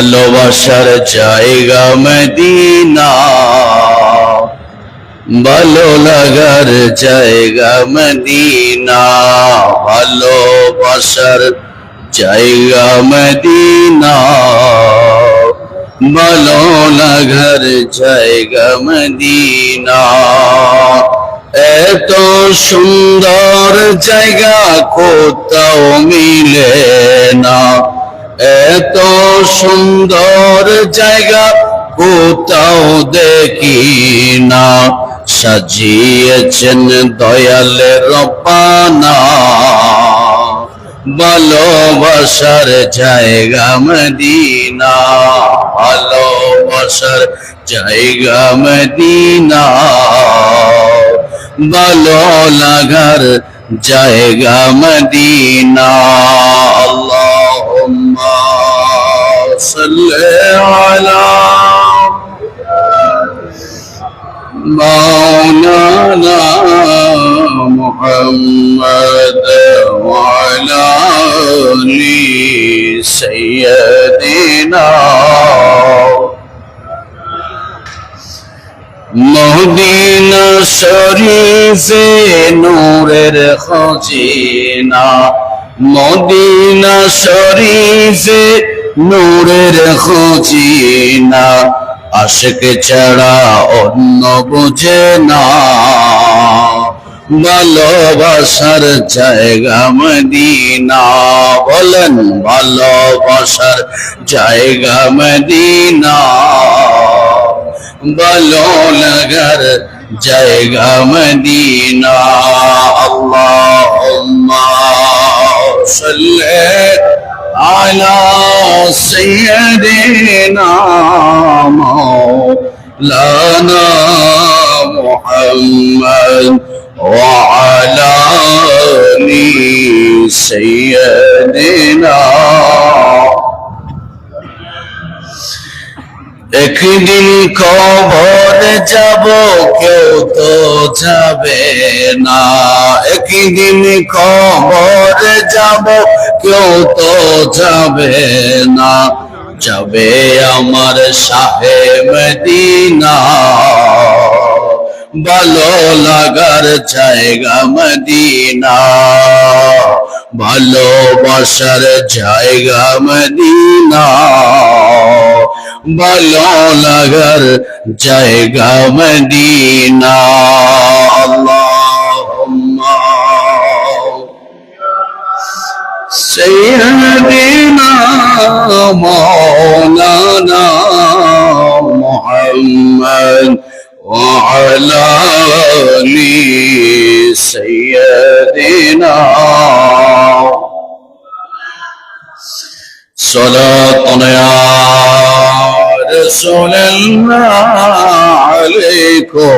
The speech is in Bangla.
ভালোবাসার জায়গা মদিনা। ভালো লাগার জায়গা মদিনা। ভালোবাসার জায়গা মদিনা। ভালো লাগার জায়গা মদিনা। এত সুন্দর জায়গা কোথাও মিলে সুন্দর জায়গা, কোথাও দেখি না। সাজিয়েছেন দয়ালের পানা ভালোবাসার জায়গা মদিনা। ভালোবাসার জায়গা মদিনা। ভালো লাগার জায়গা মদিনা। আল্লাহুম্মা সাল্লি আলা مولانا محمد وعلى آل سيدنا মদিনা শরীফে নূরের খজিনা মদিনা শরীফে নূরের খজিনা, আশিক ছাড়া অন্য বুঝে না। ভালোবাসার জায়গা মদিনা, বলেন ভালোবাসার জায়গা মদিনা। ভালো লাগার জায়গা মদিনা, আল্লাহুম্মা সাল্লি আলা সাইয়্যিদিনা মাওলানা মুহাম্মদ وعلى آل سيدنا একদিন কবর যাব কেউ তো যাবে না একদিন কবর যাব কেউ তো যাবে না, যাবে আমার সাহে মদিনা। ভালো লাগার জায়গা মদিনা, ভালোবাসার জায়গা মদিনা। ভালো লাগার জায়গা মদিনা। سيدنا مولانا محمد وعلى آل سيدنا صلاة يا رسول الله عليكم.